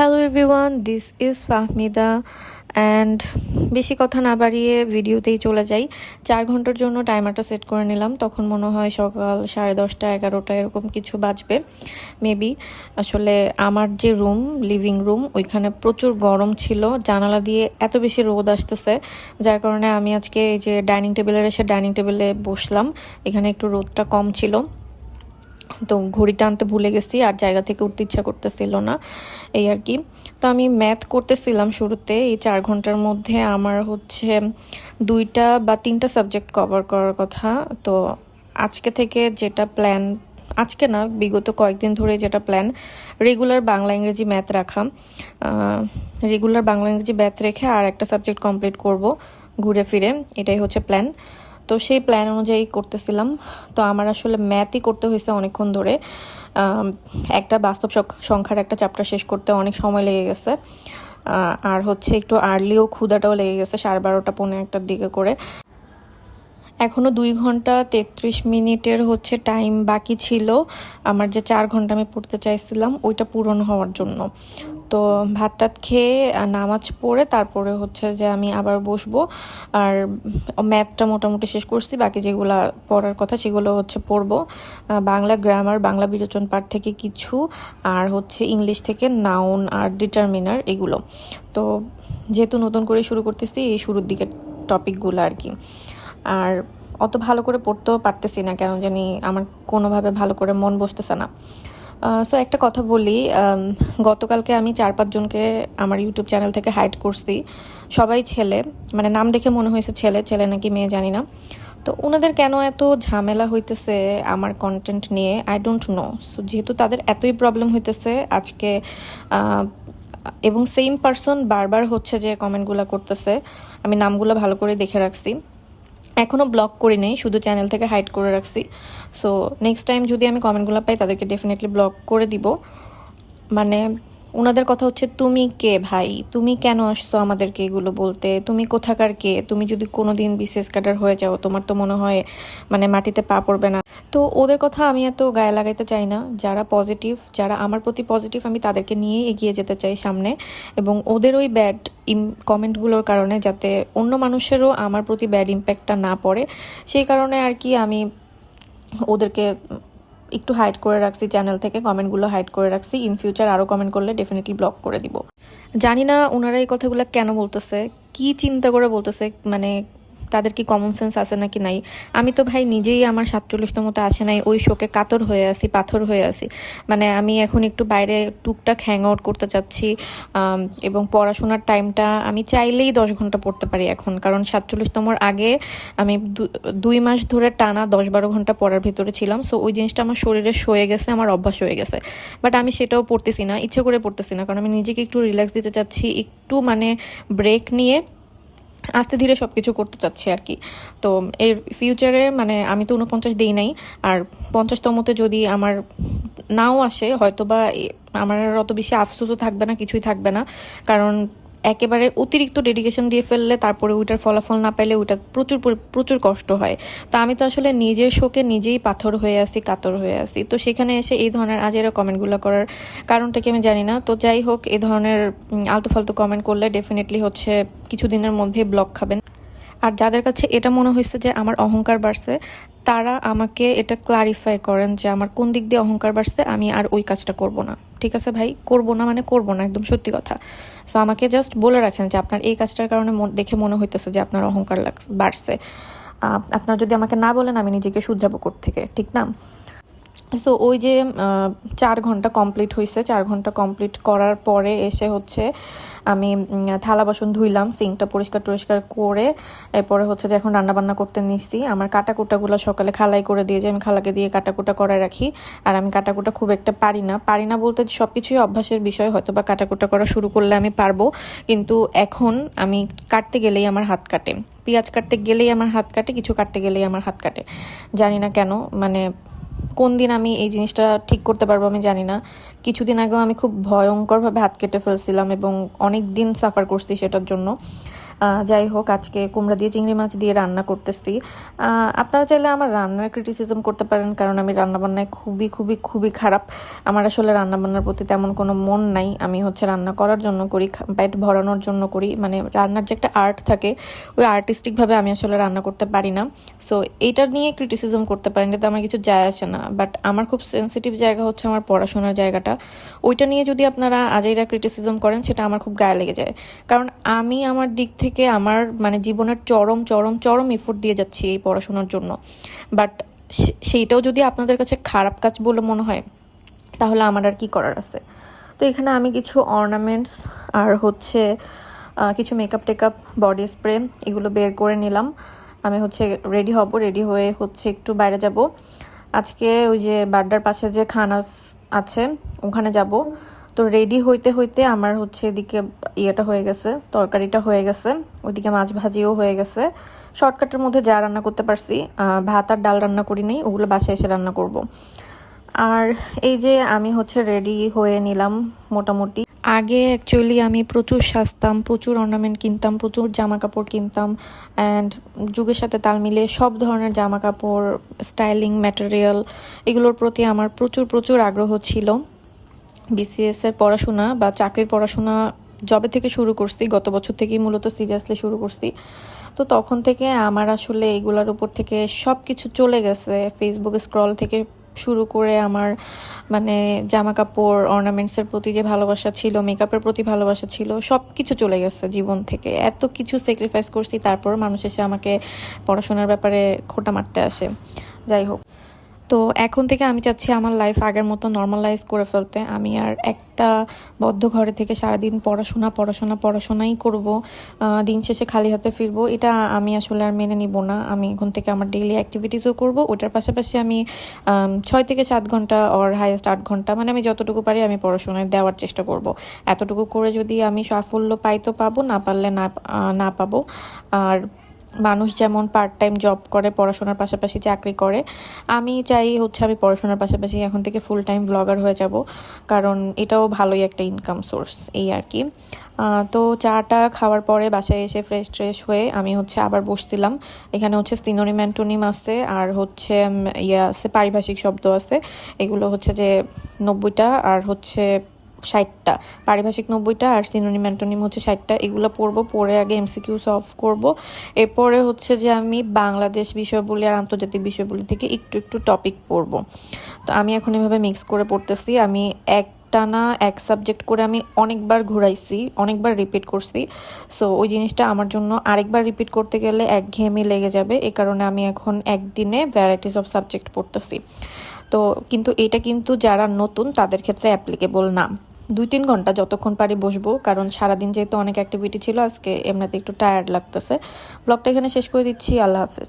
Hello everyone this is Fahmida and বেশি কথা না বাড়িয়ে ভিডিওতেই চলে যাই। চার ঘণ্টার জন্য টাইমারটা সেট করে নিলাম। তখন মনে হয় সকাল সাড়ে দশটা, এগারোটা এরকম কিছু বাজবে। মেবি আসলে আমার যে রুম লিভিং রুম ওইখানে প্রচুর গরম ছিল। জানালা দিয়ে এত বেশি রোদ আসতেছে, যার কারণে আমি আজকে এই যে ডাইনিং টেবিলের এসে ডাইনিং টেবিলে বসলাম। এখানে একটু রোদটা কম ছিল। তো ঘড়িটা আনতে ভুলে গেছি, আর জায়গা থেকে উঠতে ইচ্ছা করতেছিল না, এই আর কি। তো আমি ম্যাথ করতেছিলাম শুরুতে, এই চার ঘণ্টার মধ্যে আমার হচ্ছে দুইটা বা তিনটা সাবজেক্ট কভার করার কথা। তো আজকে থেকে যেটা প্ল্যান আজকে না, বিগত কয়েকদিন ধরে যেটা প্ল্যান রেগুলার বাংলা, ইংরেজি ম্যাথ রাখা। রেগুলার বাংলা, ইংরেজি ম্যাথ রেখে আর একটা সাবজেক্ট কমপ্লিট করব, ঘুরে ফিরে, এটাই হচ্ছে প্ল্যান তো সেই প্ল্যান অনুযায়ী করতেছিলাম। তো আমার আসলে ম্যাথই করতে হয়েছে অনেকক্ষণ ধরে। একটা বাস্তব সংখ্যার একটা চ্যাপ্টার শেষ করতে অনেক সময় লেগে গেছে। আর হচ্ছে একটু আর্লিও ক্ষুদাটাও লেগে গেছে সাড়ে বারোটা পনেরো একটার দিকে করে। এখনও দুই ঘণ্টা তেত্রিশ মিনিটের হচ্ছে টাইম বাকি ছিল। আমার যে চার ঘণ্টা আমি পড়তে চাইছিলাম, ওইটা পূরণ হওয়ার জন্য। তো ভাত টাত খেয়ে নামাজ পড়ে তারপরে হচ্ছে যে আমি আবার বসবো। আর ম্যাথটা মোটামুটি শেষ করছি, বাকি যেগুলো পড়ার কথা সেগুলো হচ্ছে পড়ব। বাংলা গ্রামার, বাংলা বিরোচন পাঠ থেকে কিছু, আর হচ্ছে ইংলিশ থেকে নাউন আর ডিটারমিনার এগুলো। তো যেহেতু নতুন করে শুরু করতেছি, এই শুরুর দিকের টপিকগুলো আর কি। আর অত ভালো করে পড়তেও পারতেছি না, কেন জানি আমার কোনোভাবে ভালো করে মন বসতেছে না। সো একটা কথা বলি গতকালকে আমি চার পাঁচজনকে আমার ইউটিউব চ্যানেল থেকে হাইড করছি। সবাই ছেলে মানে নাম দেখে মনে হয়েছে ছেলে ছেলে নাকি মেয়ে জানি না। তো ওনাদের কেন এত ঝামেলা হইতেছে আমার কন্টেন্ট নিয়ে? আই ডোন্ট নো সো যেহেতু তাদের এতই প্রবলেম হইতেছে আজকে এবং সেম পারসন বারবার হচ্ছে যে কমেন্টগুলো করতেছে, আমি নামগুলো ভালো করে দেখে রাখছি। এখনও ব্লক করি নেই, শুধু চ্যানেল থেকে হাইড করে রাখছি। সো নেক্সট টাইম যদি আমি কমেন্টগুলো পাই, তাদেরকে ডেফিনেটলি ব্লক করে দিব। মানে ওনাদের কথা হচ্ছে, তুমি কে ভাই? তুমি কেন আসছো আমাদেরকে এগুলো বলতে? তুমি কোথাকার কে? তুমি যদি কোনো দিন বিশেষ কাটার হয়ে যাও, তোমার তো মনে হয় মানে মাটিতে পা পড়বে না। তো ওদের কথা আমি এত গায়ে লাগাইতে চাই না। যারা পজিটিভ যারা আমার প্রতি পজিটিভ আমি তাদেরকে নিয়ে এগিয়ে যেতে চাই সামনে। এবং ওদের ওই ব্যাড কমেন্টগুলোর কারণে যাতে অন্য মানুষেরও আমার প্রতি ব্যাড ইম্প্যাক্টটা না পড়ে। সেই কারণে আর কি আমি ওদেরকে একটু হাইড করে রাখছি চ্যানেল থেকে কমেন্টগুলো হাইড করে রাখছি। ইন ফিউচার আরও কমেন্ট করলে ডেফিনেটলি ব্লক করে দিব। জানি না ওনারা এই কথাগুলো কেন বলতেছে, কি চিন্তা করে বলতেছে মানে তাদের কি কমন সেন্স আছে নাকি নাই? আমি তো ভাই নিজেই আমার সাতচল্লিশতমতে আসে নাই, ওই শোকে কাতর হয়ে আসি পাথর হয়ে আসি মানে আমি এখন একটু বাইরে টুকটাক হ্যাং আউট করতে চাচ্ছি এবং পড়াশোনার টাইমটা আমি চাইলেই দশ ঘণ্টা পড়তে পারি এখন। কারণ সাতচল্লিশতমর আগে আমি দুই মাস ধরে টানা দশ বারো ঘণ্টা পড়ার ভিতরে ছিলাম সো ওই জিনিসটা আমার শরীরে সয়ে গেছে, আমার অভ্যাস হয়ে গেছে। বাট আমি সেটাও পড়তেছি না, ইচ্ছে করে পড়তেছি না, কারণ আমি নিজেকে একটু রিল্যাক্স দিতে চাচ্ছি, একটু মানে ব্রেক নিয়ে আস্তে ধীরে সব কিছু করতে চাচ্ছি আর কি। তো এর ফিউচারে মানে আমি তো উনপঞ্চাশ দিই নাই, আর পঞ্চাশতমতে যদি আমার নাও আসে হয়তো বা আমার অত বেশি আফসোসও থাকবে না, কিছুই থাকবে না। কারণ একেবারে অতিরিক্ত ডেডিকেশন দিয়ে ফেললে তারপরে ওইটার ফলাফল না পেলে ওইটা প্রচুর প্রচুর কষ্ট হয়। তা আমি তো আসলে নিজের শোকে নিজেই পাথর হয়ে আসি, কাতর হয়ে আসি। তো সেখানে এসে এই ধরনের আজেরা কমেন্টগুলো করার কারণটা কি আমি জানি না। তো যাই হোক, এই ধরনের আলতু ফালতু কমেন্ট করলে ডেফিনেটলি হচ্ছে কিছুদিনের মধ্যে ব্লক খাবেন। আর যাদের কাছে এটা মনে হয়েছে যে আমার অহংকার বাড়ছে, তারা আমাকে এটা ক্লারিফাই করেন যে আমার কোন দিক দিয়ে অহংকার বাড়ছে, আমি আর ওই কাজটা করব না। ঠিক আছে ভাই? করব না মানে করব না, একদম সত্যি কথা। সো আমাকে জাস্ট বলে রাখেন যে আপনার এই কাজটার কারণে দেখে মনে হইতেছে যে আপনার অহংকার বাড়ছে। আপনার যদি আমাকে না বলেন, আমি নিজেকে শুধরাবো থেকে ঠিক না? সো ওই যে চার ঘণ্টা কমপ্লিট হয়েছে চার ঘণ্টা কমপ্লিট করার পরে এসে হচ্ছে আমি থালা বাসন ধুইলাম, সিঙ্কটা পরিষ্কার টরিষ্কার করে এরপরে হচ্ছে যে এখন রান্নাবান্না করতে নিচ্ছি আমার কাটাকুটাগুলো সকালে খালাই করে দিয়ে যে আমি খালাকে দিয়ে কাটাকুটা করায় রাখি। আর আমি কাটাকুটা খুব একটা পারি না। পারি না বলতে সব কিছুই অভ্যাসের বিষয় হয়তো বা কাটাকুটা করা শুরু করলে আমি পারব। কিন্তু এখন আমি কাটতে গেলেই আমার হাত কাটে। পেঁয়াজ কাটতে গেলেই আমার হাত কাটে, কিছু কাটতে গেলেই আমার হাত কাটে। জানি না কেন মানে কোন দিন আমি এই জিনিসটা ঠিক করতে পারব আমি জানি না। কিছুদিন আগেও আমি খুব ভয়ঙ্করভাবে হাত কেটে ফেলছিলাম এবং অনেক দিন সাফার করছি সেটার জন্য। যাই হোক, আজকে কুমড়া দিয়ে চিংড়ি মাছ দিয়ে রান্না করতেছি। আপনারা চাইলে আমার রান্নার ক্রিটিসিজম করতে পারেন, কারণ আমি রান্নাবান্নায় খুবই খুবই খুবই খারাপ। আমার আসলে রান্নাবান্নার প্রতি তেমন কোনো মন নাই। আমি হচ্ছে রান্না করার জন্য করি পেট ভরানোর জন্য করি। মানে রান্নার যে একটা আর্ট থাকে, ওই আর্টিস্টিকভাবে আমি আসলে রান্না করতে পারি না। সো এইটা নিয়ে ক্রিটিসিজম করতে পারেন, এটাতে আমার কিছু যায় আসে না। বাট আমার খুব সেন্সিটিভ জায়গা হচ্ছে আমার পড়াশোনার জায়গাটা। ওইটা নিয়ে যদি আপনারা আজাইরা ক্রিটিসিজম করেন, সেটা আমার খুব গায়ে লেগে যায়। কারণ আমি আমার দিক থেকে আমার মানে জীবনের চরম চরম চরম এফোর্ট দিয়ে যাচ্ছি এই পড়াশোনার জন্য। বাট সেইটাও যদি আপনাদের কাছে খারাপ কাজ বলে মনে হয়, তাহলে আমার আর কি করার আছে? তো এখানে আমি কিছু অর্নামেন্টস আর হচ্ছে কিছু মেকআপ টেকআপ বডি স্প্রে এগুলো বের করে নিলাম। আমি হচ্ছে রেডি হব রেডি হয়ে হচ্ছে একটু বাইরে যাব। আজকে ওই যে বাড্ডার পাশে যে খানাস আছে, ওখানে যাব। তো রেডি হইতে হইতে আমার হচ্ছে এদিকে ইয়েটা হয়ে গেছে, তরকারিটা হয়ে গেছে, ওইদিকে মাছ ভাজিও হয়ে গেছে। শর্টকাটের মধ্যে যা রান্না করতে পারছি ভাত আর ডাল রান্না করি নেই, ওগুলো বাসায় এসে রান্না করব। আর এই যে আমি হচ্ছে রেডি হয়ে নিলাম মোটামুটি। আগে অ্যাকচুয়ালি আমি প্রচুর সাজতাম, প্রচুর অর্নামেন্ট কিনতাম, প্রচুর জামা কাপড় কিনতাম অ্যান্ড যুগের সাথে তাল মিলিয়ে সব ধরনের জামা কাপড় স্টাইলিং ম্যাটেরিয়াল এগুলোর প্রতি আমার প্রচুর প্রচুর আগ্রহ ছিল। বিসিএস এর পড়াশোনা বা চাকরির পড়াশোনা জবে থেকে শুরু করছি, গত বছর থেকেই মূলত সিরিয়াসলি শুরু করছি। তো তখন থেকে আমার আসলে এগুলোর উপর থেকে সব কিছু চলে গেছে। ফেসবুক স্ক্রল থেকে শুরু করে আমার মানে জামা কাপড় অর্নামেন্টসের প্রতি যে ভালোবাসা ছিল মেকআপের প্রতি ভালোবাসা ছিল সব কিছু চলে গেছে জীবন থেকে। এত কিছু স্যাক্রিফাইস করছি তারপর মানুষ এসে আমাকে পড়াশোনার ব্যাপারে খোটা মারতে আসে। যাই হোক। তো এখন থেকে আমি চাচ্ছি আমার লাইফ আগের মতো নর্মালাইজ করে ফেলতে। আমি আর একটা বদ্ধ ঘরে থেকে সারাদিন পড়াশোনা পড়াশোনা, পড়াশোনাই করব। দিন শেষে খালি হাতে ফিরবো। এটা আমি আসলে আর মেনে নিব না। আমি এখন থেকে আমার ডেইলি অ্যাক্টিভিটিসও করব। ওটার পাশাপাশি আমি ছয় থেকে সাত ঘণ্টা অর হাইয়েস্ট আট ঘণ্টা মানে আমি যতটুকু পারি আমি পড়াশোনায় দেওয়ার চেষ্টা করব। এতটুকু করে যদি আমি সাফল্য পাই তো পাবো, না পারলে না না পাবো। আর মানুষ যেমন পার্ট টাইম জব করে, পড়াশোনার পাশাপাশি চাকরি করে, আমি চাই হচ্ছে আমি পড়াশোনার পাশাপাশি এখন থেকে ফুল টাইম ব্লগার হয়ে যাব, কারণ এটাও ভালোই একটা ইনকাম সোর্স এই আর কি। তো চাটা খাওয়ার পরে বাসায় এসে ফ্রেশ ট্রেশ হয়ে আমি হচ্ছে আবার বসছিলাম। এখানে হচ্ছে সিনোনিম অ্যান্টোনিম আছে, আর হচ্ছে ইয়ে আছে, পারিভাষিক শব্দ আছে। এগুলো হচ্ছে যে নব্বইটা, আর হচ্ছে ষাটটা, পারিভাষিক নব্বইটা আর সিনোনিম অ্যান্টোনিম হচ্ছে ষাটটা, এগুলো পড়ব, পড়ে আগে এমসিকিউ সলভ করব। এরপরে হচ্ছে যে আমি বাংলাদেশ বিষয়বলি আর আন্তর্জাতিক বিষয়বলি থেকে একটু একটু টপিক পড়ব। তো আমি এখন এভাবে মিক্স করে পড়তেছি, আমি এক টানা এক সাবজেক্ট করে আমি অনেকবার ঘুরাইছি, অনেকবার রিপিট করছি। সো ওই জিনিসটা আমার জন্য আরেকবার রিপিট করতে গেলে একঘেয়েমি লেগে যাবে এই কারণে আমি এখন একদিনে ভ্যারাইটিস অফ সাবজেক্ট পড়তেছি। তো, কিন্তু এটা কিন্তু যারা নতুন তাদের ক্ষেত্রে অ্যাপ্লিকেবল না। দুই তিন ঘণ্টা যতক্ষণ পারি বসবো, কারণ সারাদিন যেহেতু অনেক অ্যাক্টিভিটি ছিল, আজকে এমনিতে একটু টায়ার্ড লাগতেছে। ব্লগটা এখানে শেষ করে দিচ্ছি, আল্লাহ হাফেজ।